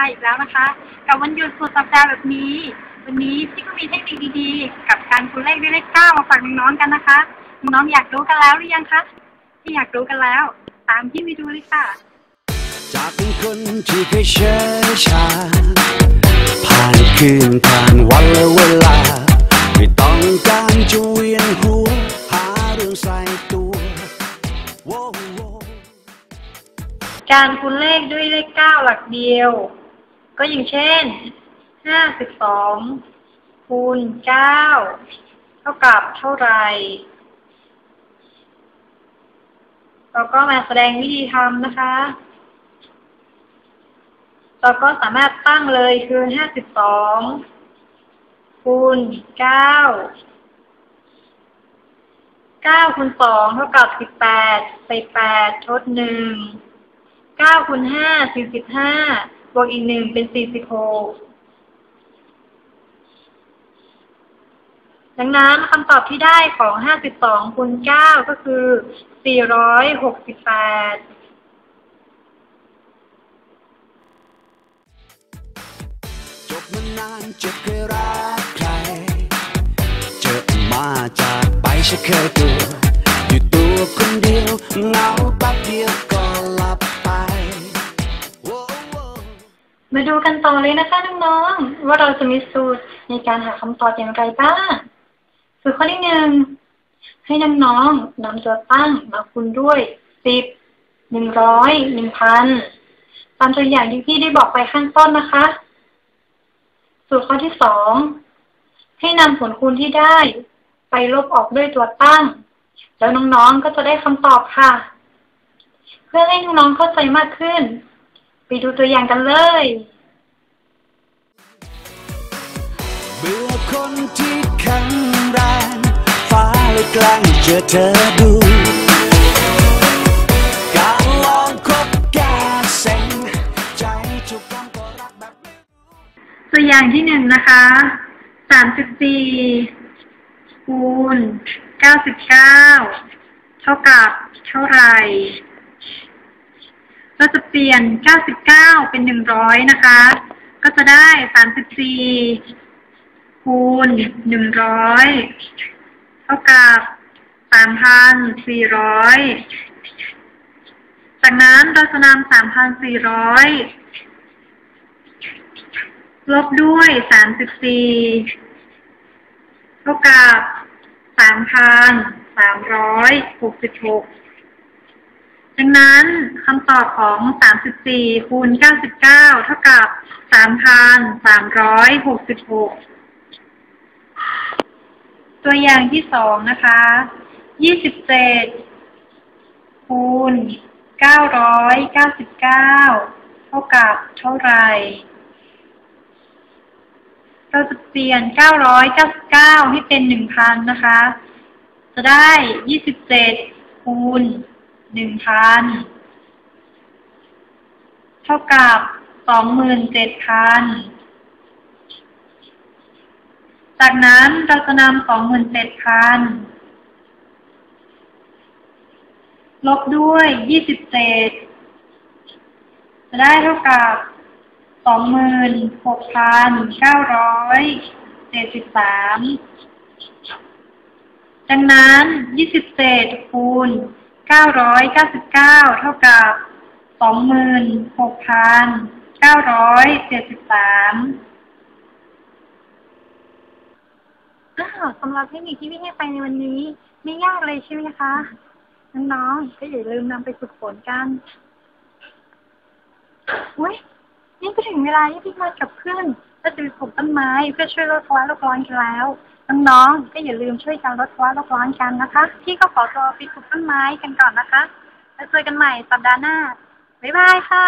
ายอีกแล้วนะคะ กับวันหยุดสุดสัปดาห์แบบนี้ วันนี้พี่ก็มีเทคนิคดีๆ กับการคูณเลขด้วยเลขเก้ามาฝากน้องๆกันนะคะน้องๆอยากรู้กันแล้วหรือยังคะที่อยากรู้กันแล้ว ตามพี่ไปดูเลยค่ะ จากเป็นคนที่เคยเชื่อชาผ่านคืนผ่านวันและเวลา ไม่ต้องการจะเวียนหัวหาเรื่องใส่ตัวโว้โว้การคูณเลขด้วยเลขเก้าหลักเดียว ก็อย่างเช่น ห้าสิบสองคูณเก้าเท่ากับเท่าไหร่เราก็มาแสดงวิธีทำนะคะ เราก็สามารถตั้งเลยคือห้าสิบสองคูณเก้าเก้าคูณสองเท่ากับสิบแปดใส่แปดทดหนึ่งเก้าคูณห้าสี่สิบห้า บวกอีกหนึ่งเป็นสี่สิบหกดังนั้นคำตอบที่ได้ของห้าสิบสองคูณเก้าก็คือสี่ร้อยหกสิบแปดจบมานานเจ็บเคยรักใคร เจอมาจากไปฉันเคยตัวอยู่ตัวคนเดียวเหงา มาดูกันต่อเลยนะคะน้องๆว่าเราจะมีสูตรในการหาคำตอบอย่างไรบ้างสูตรข้อที่หนึ่งให้น้องๆนำตัวตั้งมาคูณด้วยสิบหนึ่งร้อยหนึ่งพันตามตัวอย่างที่พี่ได้บอกไปข้างต้นนะคะ สูตรข้อที่สองให้นำผลคูณที่ได้ ไปลบออกด้วยตัวตั้ง แล้วน้องๆก็จะได้คำตอบค่ะ เพื่อให้น้องๆเข้าใจมากขึ้น ไปดูตัวอย่างกันเลยเบื่อคนที่แข็งแรงฟ้าเลยแกล้งเจอเธอดูการลองคบแก้เซ็งใจจุกต้องก็รักแบบนี้ตัวอย่างที่หนึ่งนะคะสามสิบสี่คูณเก้าสิบเก้าเท่ากับเท่าไหร่ ก็จะเปลี่ยน 99 เป็น 100 นะคะ ก็จะได้ 34 คูณ 100 เท่ากับ 3,400 จากนั้นเราจะนำ3,400 ลบด้วย 34 เท่ากับ 3,366 ดังนั้นคำตอบของสามสิบสี่คูณเก้าสิบเก้าเท่ากับสามพันสามร้อยหกสิบหกตัวอย่างที่สองนะคะยี่สิบเจ็ดคูณเก้าร้อยเก้าสิบเก้าเท่ากับเท่าไหร่ เราจะเปลี่ยน 999 ให้เป็น 1,000 นะคะ จะได้ 27 คูณ 1,000เท่ากับ27,000จากนั้นเราจะนำ27,000ลบด้วย27จะได้เท่ากับสองหมื่นหกพันเก้าร้อยเจ็ดสิบสามดังนั้นยี่สิบเศษคูณ เก้าร้อยเก้าสิบเก้าเท่ากับสองหมื่นหกพันเก้าร้อยเจ็ดสิบสามสำหรับเทคนิคที่พี่ให้ไปในวันนี้ ไม่ยากเลยใช่ไหมคะ น้องๆก็อย่าลืมนำไปฝึกฝนกันอุ้ยนี่ก็ถึงเวลาที่พี่มากับเพื่อน จะไปปลูกต้นไม้เพื่อช่วยลดภาวะโลกร้อนกันแล้วน้องๆก็อย่าลืมช่วยกันลดภาวะโลกร้อนกันนะคะพี่ก็ขอตัวไปปลูกต้นไม้กันก่อนนะคะแล้วเจอกันใหม่สัปดาห์หน้าบ๊ายบายค่ะ